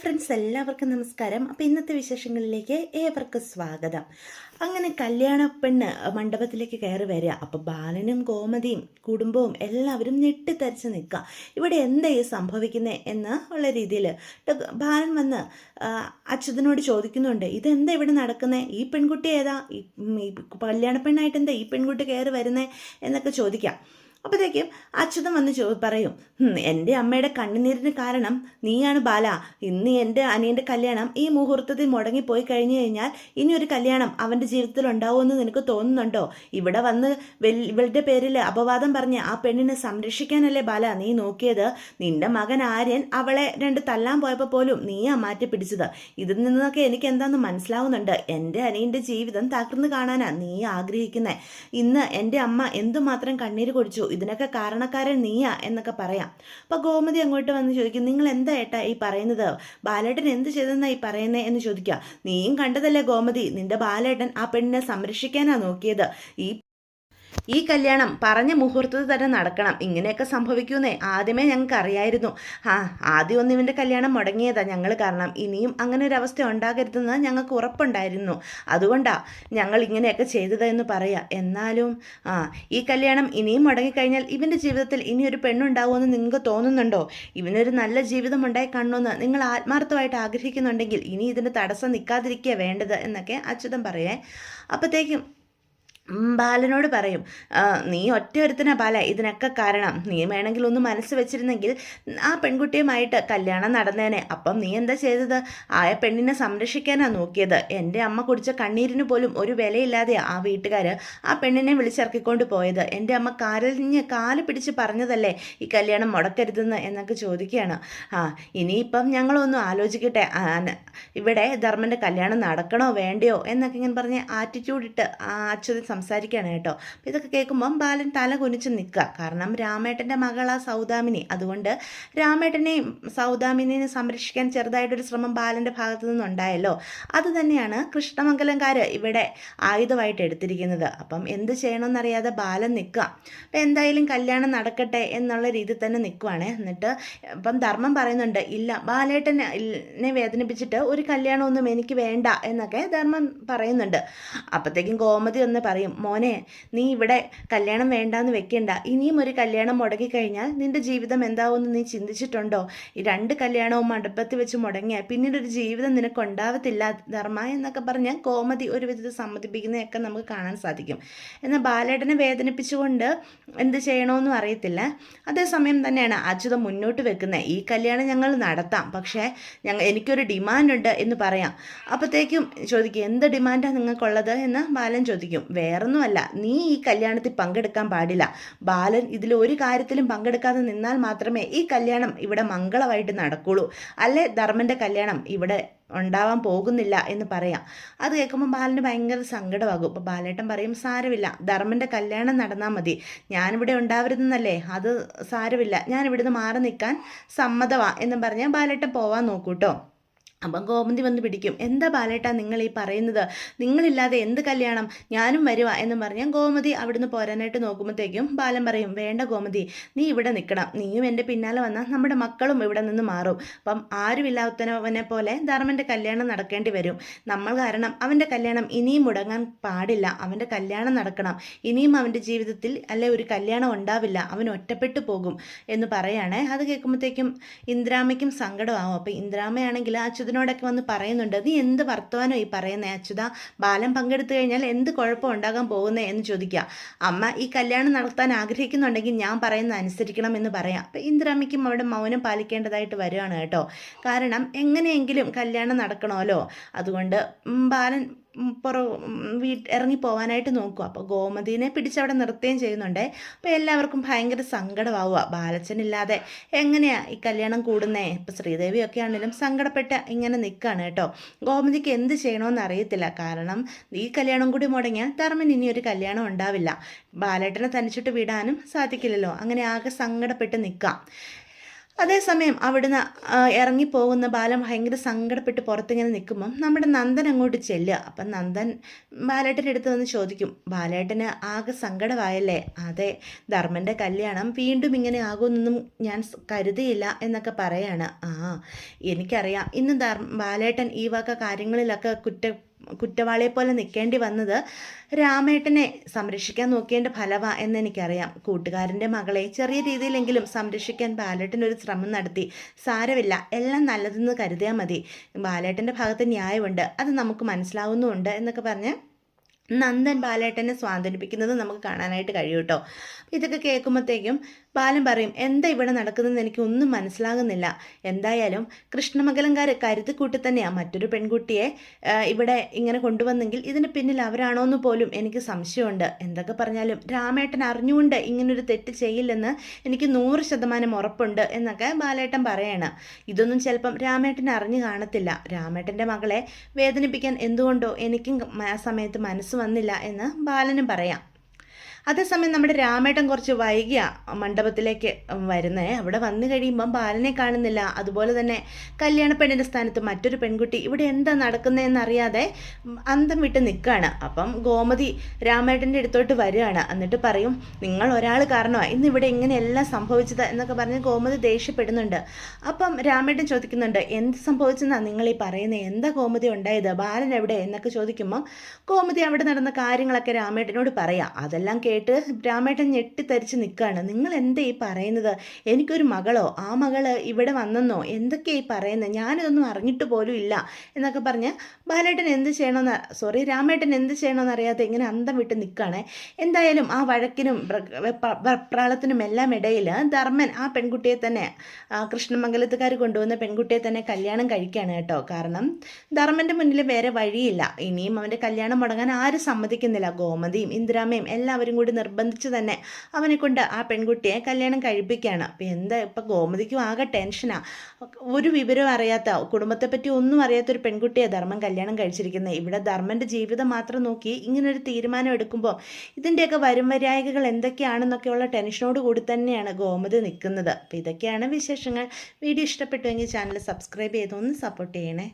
Friends എല്ലാവർക്കും നമസ്കാരം. അപ്പോൾ ഇന്നത്തെ വിശേഷങ്ങളിലേക്ക് ഏവർക്കും സ്വാഗതം. അങ്ങനെ കല്യാണ പെണ്ണ് മണ്ഡപത്തിലേക്ക് കയറി വരിക. അപ്പോൾ ബാലനും ഗോമതിയും കുടുംബവും എല്ലാവരും ഞെട്ടിത്തരിച്ച് നിൽക്കുക. ഇവിടെ എന്താ ഈ സംഭവിക്കുന്നത് എന്ന് ഉള്ള രീതിയിൽ. ബാലൻ വന്ന് അച്യുതനോട് ചോദിക്കുന്നുണ്ട്. ഇതെന്താ ഇവിടെ നടക്കുന്നത് ഈ പെൺകുട്ടി ഏതാ? ഈ കല്യാണ പെണ്ണായിട്ട് എന്താ ഈ പെൺകുട്ടി കയറി വരുന്നത് എന്നൊക്കെ ചോദിക്കാം. അപ്പോഴത്തേക്കും അച്യുതൻ വന്ന് ചോ പറയും എന്റെ അമ്മയുടെ കണ്ണുനീരിന് കാരണം നീയാണ് ബാല. ഇന്ന് എന്റെ അനിയന്റെ കല്യാണം ഈ മുഹൂർത്തത്തിൽ മുടങ്ങിപ്പോയി കഴിഞ്ഞു കഴിഞ്ഞാൽ ഇനി ഒരു കല്യാണം അവന്റെ ജീവിതത്തിൽ ഉണ്ടാവുമെന്ന് നിനക്ക് തോന്നുന്നുണ്ടോ? ഇവിടെ വന്ന് ഇവളുടെ പേരിൽ അപവാദം പറഞ്ഞ് ആ പെണ്ണിനെ സംരക്ഷിക്കാനല്ലേ ബാല നീ നോക്കിയത്? നിന്റെ മകൻ ആര്യൻ അവളെ രണ്ട് തല്ലാൻ പോയപ്പോൾ പോലും നീയാ മാറ്റി പിടിച്ചത് ഇതിൽ നിന്നൊക്കെ എനിക്ക് എന്താണെന്ന് മനസ്സിലാവുന്നുണ്ട്. എന്റെ അനിയന്റെ ജീവിതം തകർന്നു കാണാനാണ് നീ ആഗ്രഹിക്കുന്നത് ഇന്ന് എന്റെ അമ്മ എന്തുമാത്രം കണ്ണീര് കുടിച്ചു? ഇതിനൊക്കെ കാരണക്കാരൻ നീയാ എന്നൊക്കെ പറയാം. അപ്പോൾ ഗോമതി അങ്ങോട്ട് വന്ന് ചോദിക്കും നിങ്ങൾ എന്താ ഏട്ടാ ഈ പറയുന്നത്? ബാലേട്ടൻ എന്ത് ചെയ്തെന്നാ ഈ പറയുന്നത് എന്ന് ചോദിക്കുക. നീയും കണ്ടതല്ലേ ഗോമതി? നിന്റെ ബാലേട്ടൻ ആ പെണ്ണിനെ സംരക്ഷിക്കാനാ നോക്കിയത്. ഈ ഈ കല്യാണം പറഞ്ഞ മുഹൂർത്തത്തിൽ തന്നെ നടക്കണം. ഇങ്ങനെയൊക്കെ സംഭവിക്കുമെന്നേ ആദ്യമേ ഞങ്ങൾക്ക് അറിയായിരുന്നു. ആ ആദ്യം ഒന്നും ഇവന്റെ കല്യാണം മുടങ്ങിയതാ ഞങ്ങൾ കാരണം. ഇനിയും അങ്ങനെ ഒരു അവസ്ഥ ഉണ്ടാകരുതെന്ന് ഞങ്ങൾക്ക് ഉറപ്പുണ്ടായിരുന്നു. അതുകൊണ്ടാണ് ഞങ്ങൾ ഇങ്ങനെയൊക്കെ ചെയ്തതെന്ന് പറയാം. എന്നാലും ആ ഈ കല്യാണം ഇനിയും മുടങ്ങിക്കഴിഞ്ഞാൽ ഇവന്റെ ജീവിതത്തിൽ ഇനി ഒരു പെണ്ണുണ്ടാവുമെന്ന് നിങ്ങൾക്ക് തോന്നുന്നുണ്ടോ? ഇവനൊരു നല്ല ജീവിതം ഉണ്ടായി കാണണമെന്ന് നിങ്ങൾ ആത്മാർത്ഥമായിട്ട് ആഗ്രഹിക്കുന്നുണ്ടെങ്കിൽ ഇനി ഇതിന് തടസ്സം നിൽക്കാതിരിക്കുക വേണ്ടത് എന്നൊക്കെ അച്യുതം പറയേ. അപ്പോഴത്തേക്കും ബാലനോട് പറയും നീ ഒറ്റ ഒരുത്തന ബാല ഇതിനൊക്കെ കാരണം. നീ വേണമെങ്കിൽ ഒന്ന് മനസ്സ് വെച്ചിരുന്നെങ്കിൽ ആ പെൺകുട്ടിയുമായിട്ട് കല്യാണം നടന്നേനെ. അപ്പം നീ എന്താ ചെയ്തത്? ആ പെണ്ണിനെ സംരക്ഷിക്കാനാണ് നോക്കിയത്. എന്റെ അമ്മ കുടിച്ച കണ്ണീരിന് പോലും ഒരു വിലയില്ലാതെ ആ വീട്ടുകാർ ആ പെണ്ണിനെ വിളിച്ചിറക്കിക്കൊണ്ട് പോയത്. എന്റെ അമ്മ കാലിഞ്ഞ് കാൽ പിടിച്ച് പറഞ്ഞതല്ലേ ഈ കല്യാണം മുടക്കരുതെന്ന് എന്നൊക്കെ ചോദിക്കുകയാണ്. ആ ഇനിയിപ്പം ഞങ്ങളൊന്ന് ആലോചിക്കട്ടെ. ഇവിടെ ധർമ്മന്റെ കല്യാണം നടക്കണോ വേണ്ടയോ എന്നൊക്കെ ഇങ്ങനെ പറഞ്ഞ് ആറ്റിറ്റ്യൂഡ് ഇട്ട് ആ അച്യുതൻ സംസാരിക്കുകയാണ് കേട്ടോ. അപ്പോൾ ഇതൊക്കെ കേൾക്കുമ്പം ബാലൻ തല കുനിച്ച് നിൽക്കുക. കാരണം രാമേട്ടന്റെ മകളാ സൗദാമിനി. അതുകൊണ്ട് രാമേട്ടനെയും സൗദാമിനെയും സംരക്ഷിക്കാൻ ചെറുതായിട്ടൊരു ശ്രമം ബാലന്റെ ഭാഗത്തു നിന്നുണ്ടായല്ലോ. അത് തന്നെയാണ് കൃഷ്ണമംഗലംകാർ ഇവിടെ ആയുധമായിട്ട് എടുത്തിരിക്കുന്നത്. അപ്പം എന്ത് ചെയ്യണമെന്നറിയാതെ ബാലൻ നിൽക്കുക. അപ്പം എന്തായാലും കല്യാണം നടക്കട്ടെ എന്നുള്ള രീതിയിൽ തന്നെ നിൽക്കുവാണ്. എന്നിട്ട് ഇപ്പം ധർമ്മം പറയുന്നുണ്ട് ഇല്ല ബാലേട്ടനെ വേദനിപ്പിച്ചിട്ട് ഒരു കല്യാണമൊന്നും എനിക്ക് വേണ്ട എന്നൊക്കെ ധർമ്മം പറയുന്നുണ്ട്. അപ്പോഴത്തേക്കും ഗോമതി ഒന്ന് പറയും മോനെ നീ ഇവിടെ കല്യാണം വേണ്ടാന്ന് വെക്കണ്ട. ഇനിയും ഒരു കല്യാണം മുടങ്ങിക്കഴിഞ്ഞാൽ നിന്റെ ജീവിതം എന്താവുമെന്ന് നീ ചിന്തിച്ചിട്ടുണ്ടോ? ഈ രണ്ട് കല്യാണവും മടുപ്പത്തിൽ വെച്ച് മുടങ്ങിയാൽ പിന്നീട് ഒരു ജീവിതം നിനക്ക് ഉണ്ടാവത്തില്ല ധർമ്മ എന്നൊക്കെ പറഞ്ഞ് കോമതി ഒരു വിധത്തിൽ സമ്മതിപ്പിക്കുന്നതൊക്കെ നമുക്ക് കാണാൻ സാധിക്കും. എന്നാൽ ബാലേടനെ വേദനിപ്പിച്ചുകൊണ്ട് എന്ത് ചെയ്യണമെന്നും അറിയത്തില്ല. അതേസമയം തന്നെയാണ് അച്യുത മുന്നോട്ട് വെക്കുന്നത്. ഈ കല്യാണം ഞങ്ങൾ നടത്താം പക്ഷേ ഞങ്ങൾ എനിക്കൊരു ഡിമാൻഡ് ഉണ്ട് എന്ന് പറയാം. അപ്പോഴത്തേക്കും ചോദിക്കും എന്ത് ഡിമാൻഡാണ് നിങ്ങൾക്കുള്ളത്? എന്ന് ബാലൻ ചോദിക്കും വേറൊന്നുമല്ല. നീ ഈ കല്യാണത്തിൽ പങ്കെടുക്കാൻ പാടില്ല. ബാലൻ ഇതിൽ ഒരു കാര്യത്തിലും പങ്കെടുക്കാതെ നിന്നാൽ മാത്രമേ ഈ കല്യാണം ഇവിടെ മംഗളമായിട്ട് നടക്കുള്ളൂ. അല്ലെ ധർമ്മന്റെ കല്യാണം ഇവിടെ ഉണ്ടാവാൻ പോകുന്നില്ല എന്ന് പറയാം. അത് കേൾക്കുമ്പോൾ ബാലന് ഭയങ്കര സങ്കടമാകും. അപ്പോൾ ബാലേട്ടൻ പറയും സാരമില്ല. ധർമ്മന്റെ കല്യാണം നടന്നാൽ മതി. ഞാനിവിടെ ഉണ്ടാവരുതെന്നല്ലേ? അത് സാരമില്ല. ഞാൻ ഇവിടുന്ന് മാറി നിൽക്കാൻ സമ്മതമാ എന്ന് പറഞ്ഞാൽ ബാലേട്ടൻ പോവാൻ നോക്കൂട്ടോ. അപ്പം ഗോമതി വന്ന് പിടിക്കും. എന്താ ബാലേട്ടാ നിങ്ങൾ ഈ പറയുന്നത്? നിങ്ങളില്ലാതെ എന്ത് കല്യാണം? ഞാനും വരുവാ എന്ന് പറഞ്ഞാൽ ഗോമതി അവിടുന്ന് പോരാനായിട്ട് നോക്കുമ്പോഴത്തേക്കും ബാലൻ പറയും വേണ്ട ഗോമതി നീ ഇവിടെ നിൽക്കണം. നീയും എന്റെ പിന്നാലെ വന്നാൽ നമ്മുടെ മക്കളും ഇവിടെ നിന്ന് മാറും. അപ്പം ആരുമില്ലാത്തവനെ പോലെ ധർമ്മന്റെ കല്യാണം നടക്കേണ്ടി വരും. നമ്മൾ കാരണം അവന്റെ കല്യാണം ഇനിയും മുടങ്ങാൻ പാടില്ല. അവന്റെ കല്യാണം നടക്കണം. ഇനിയും അവന്റെ ജീവിതത്തിൽ അല്ലെ ഒരു കല്യാണം ഉണ്ടാവില്ല. അവൻ ഒറ്റപ്പെട്ടു പോകും. എന്ന് പറയുകയാണേ അത് കേൾക്കുമ്പോഴത്തേക്കും ഇന്ദ്രാമയ്ക്കും സങ്കടമാവും. അപ്പോൾ ഇന്ദ്രാമയാണെങ്കിൽ അച്യുതനോടൊക്കെ വന്ന് പറയുന്നുണ്ട് നീ എന്ത് വർത്തമാനോ ഈ പറയുന്നത് അച്യുത? ബാലം പങ്കെടുത്തു കഴിഞ്ഞാൽ എന്ത് കുഴപ്പം ഉണ്ടാകാൻ പോകുന്നത് എന്ന് ചോദിക്കുക. അമ്മ ഈ കല്യാണം നടത്താൻ ആഗ്രഹിക്കുന്നുണ്ടെങ്കിൽ ഞാൻ പറയുന്നത് അനുസരിക്കണം എന്ന് പറയാം. അപ്പം ഇന്ദ്രമ്മയ്ക്കും അവിടെ മൗനം പാലിക്കേണ്ടതായിട്ട് വരികയാണ് കേട്ടോ. കാരണം എങ്ങനെയെങ്കിലും കല്യാണം നടക്കണമല്ലോ. അതുകൊണ്ട് ബാലൻ പുറ ഇറങ്ങി പോകാനായിട്ട് നോക്കുക അപ്പോൾ ഗോമതിനെ പിടിച്ചവിടെ നിർത്തുകയും ചെയ്യുന്നുണ്ട്. അപ്പോൾ എല്ലാവർക്കും ഭയങ്കര സങ്കടമാവുക. ബാലച്ചനില്ലാതെ എങ്ങനെയാ ഈ കല്യാണം കൂടുന്നേ? ശ്രീദേവി ശ്രീദേവിയൊക്കെ ആണെങ്കിലും സങ്കടപ്പെട്ട് ഇങ്ങനെ നിൽക്കുകയാണ് കേട്ടോ. ഗോമതിക്ക് എന്ത് ചെയ്യണമെന്ന് അറിയത്തില്ല. കാരണം ഈ കല്യാണം കൂടി മുടങ്ങിയാൽ ധർമ്മൻ ഇനി ഒരു കല്യാണം ഉണ്ടാവില്ല. ബാലേട്ടനെ തനിച്ചിട്ട് വിടാനും സാധിക്കില്ലല്ലോ. അങ്ങനെ ആകെ സങ്കടപ്പെട്ട് നിൽക്കാം അതേസമയം അവിടുന്ന് ഇറങ്ങിപ്പോകുന്ന ബാലൻ ഭയങ്കര സങ്കടപ്പെട്ട് പുറത്തിങ്ങനെ നിൽക്കുമ്പം നമ്മുടെ നന്ദൻ അങ്ങോട്ട് ചെല്ലുക. അപ്പം നന്ദൻ ബാലേട്ടന്റെ അടുത്ത് വന്ന് ചോദിക്കും ബാലേട്ടന് ആകെ സങ്കടമായല്ലേ? അതെ ധർമ്മന്റെ കല്യാണം വീണ്ടും ഇങ്ങനെ ആകുമെന്നൊന്നും ഞാൻ കരുതിയില്ല എന്നൊക്കെ പറയാണ്. ആ എനിക്കറിയാം. ഇന്ന് ധർ ബാലേട്ടൻ ഈ വക കാര്യങ്ങളിലൊക്കെ കുറ്റ കുറ്റവാളിയെ പോലെ നിൽക്കേണ്ടി വന്നത് രാമേട്ടനെ സംരക്ഷിക്കാൻ നോക്കിയതിന്റെ ഫലവാ എന്നെനിക്കറിയാം. കൂട്ടുകാരന്റെ മകളെ ചെറിയ രീതിയിലെങ്കിലും സംരക്ഷിക്കാൻ ബാലേട്ടൻ ഒരു ശ്രമം നടത്തി. സാരമില്ല എല്ലാം നല്ലതെന്ന് കരുതിയാൽ മതി. ബാലേട്ടന്റെ ഭാഗത്ത് ന്യായമുണ്ട് അത് നമുക്ക് മനസ്സിലാവുന്നുമുണ്ട് എന്നൊക്കെ പറഞ്ഞ് നന്ദൻ ബാലേട്ടനെ സ്വാതന്ത്ര്യപ്പിക്കുന്നത് നമുക്ക് കാണാനായിട്ട് കഴിയും കേട്ടോ. ഇതൊക്കെ കേൾക്കുമ്പോഴത്തേക്കും ബാലൻ പറയും എന്താ ഇവിടെ നടക്കുന്നതെന്ന് എനിക്ക് ഒന്നും മനസ്സിലാകുന്നില്ല. എന്തായാലും കൃഷ്ണമംഗലംകാർ കരുതിക്കൂട്ടി തന്നെയാണ് മറ്റൊരു പെൺകുട്ടിയെ ഇവിടെ ഇങ്ങനെ കൊണ്ടുവന്നെങ്കിൽ ഇതിന് പിന്നിൽ അവരാണോ എന്ന് പോലും എനിക്ക് സംശയമുണ്ട്. എന്തൊക്കെ പറഞ്ഞാലും രാമേട്ടൻ അറിഞ്ഞുകൊണ്ട് ഇങ്ങനൊരു തെറ്റ് ചെയ്യില്ലെന്ന് എനിക്ക് നൂറ് ശതമാനം ഉറപ്പുണ്ട് എന്നൊക്കെ ബാലേട്ടൻ പറയാണ്. ഇതൊന്നും ചിലപ്പം രാമേട്ടൻ അറിഞ്ഞു കാണത്തില്ല. രാമേട്ടന്റെ മകളെ വേദനിപ്പിക്കാൻ എന്തുകൊണ്ടോ എനിക്കും ആ സമയത്ത് മനസ്സ് വന്നില്ല എന്ന് ബാലനും പറയാം. അതേസമയം നമ്മുടെ രാമേട്ടൻ കുറച്ച് വൈകിയ മണ്ഡപത്തിലേക്ക് വരുന്നേ. അവിടെ വന്നു കഴിയുമ്പം ബാലനെ കാണുന്നില്ല. അതുപോലെ തന്നെ കല്യാണ പെണ്ണിന്റെ സ്ഥാനത്ത് മറ്റൊരു പെൺകുട്ടി. ഇവിടെ എന്താ നടക്കുന്നതെന്ന് അറിയാതെ അന്തം വിട്ട് നിൽക്കുകയാണ് അപ്പം ഗോമതി രാമേട്ടന്റെ അടുത്തോട്ട് വരികയാണ്. എന്നിട്ട് പറയും നിങ്ങൾ ഒരാൾ കാരണമാണ് ഇന്ന് ഇവിടെ ഇങ്ങനെയെല്ലാം സംഭവിച്ചത് എന്നൊക്കെ പറഞ്ഞ് ഗോമതി ദേഷ്യപ്പെടുന്നുണ്ട്. അപ്പം രാമേട്ടൻ ചോദിക്കുന്നുണ്ട് എന്ത് സംഭവിച്ചെന്നാണ് നിങ്ങൾ ഈ പറയുന്നത് എന്താ ഗോമതി ഉണ്ടായത്? ബാലൻ എവിടെ? എന്നൊക്കെ ചോദിക്കുമ്പം ഗോമതി അവിടെ നടന്ന കാര്യങ്ങളൊക്കെ രാമേട്ടനോട് പറയാം. അതെല്ലാം കേട്ട് രാമേട്ടൻ ഞെട്ടിത്തരിച്ച് നിൽക്കുകയാണ് നിങ്ങൾ എന്താ ഈ പറയുന്നത്? എനിക്കൊരു മകളോ? ആ മകൾ ഇവിടെ വന്നെന്നോ? എന്തൊക്കെയാ ഈ പറയുന്നത്? ഞാനിതൊന്നും അറിഞ്ഞിട്ട് പോലും ഇല്ല എന്നൊക്കെ പറഞ്ഞ് ബാലേട്ടൻ എന്ത് ചെയ്യണമെന്ന് സോറി രാമേട്ടൻ എന്ത് ചെയ്യണമെന്ന് അറിയാതെ ഇങ്ങനെ അന്തം വിട്ട് നിൽക്കുകയാണേ എന്തായാലും ആ വഴക്കിനും പ്ര- വെപ്രാളത്തിനും എല്ലാം ഇടയിൽ ധർമ്മൻ ആ പെൺകുട്ടിയെ തന്നെ കൃഷ്ണമംഗലത്തുകാർ കൊണ്ടുവന്ന പെൺകുട്ടിയെ തന്നെ കല്യാണം കഴിക്കുകയാണ് കേട്ടോ. കാരണം ധർമ്മന്റെ മുന്നിൽ വേറെ വഴിയില്ല. ഇനിയും അവന്റെ കല്യാണം മുടങ്ങാൻ ആരും സമ്മതിക്കുന്നില്ല. ഗോമതിയും ഇന്ദിരാമയും എല്ലാവരും കൂടി നിർബന്ധിച്ച് തന്നെ അവനെ കൊണ്ട് ആ പെൺകുട്ടിയെ കല്യാണം കഴിപ്പിക്കുകയാണ്. അപ്പോൾ എന്താ ഇപ്പം ഗോമതിക്കും ആകെ ടെൻഷനാണ് ഒരു വിവരം അറിയാത്ത കുടുംബത്തെപ്പറ്റി ഒന്നും അറിയാത്ത ഒരു പെൺകുട്ടിയെ ധർമ്മം കല്യാണം കഴിച്ചിരിക്കുന്നത്. ഇവിടെ ധർമ്മന്റെ ജീവിതം മാത്രം നോക്കി ഇങ്ങനൊരു തീരുമാനം എടുക്കുമ്പോൾ ഇതിന്റെയൊക്കെ വരും വരായികകൾ എന്തൊക്കെയാണെന്നൊക്കെയുള്ള ടെൻഷനോട് കൂടി തന്നെയാണ് ഗോമതി നിൽക്കുന്നത് അപ്പോൾ ഇതൊക്കെയാണ് വിശേഷങ്ങൾ. വീഡിയോ ഇഷ്ടപ്പെട്ടുവെങ്കിൽ ചാനൽ സബ്സ്ക്രൈബ് ചെയ്തൊന്ന് സപ്പോർട്ട് ചെയ്യണേ.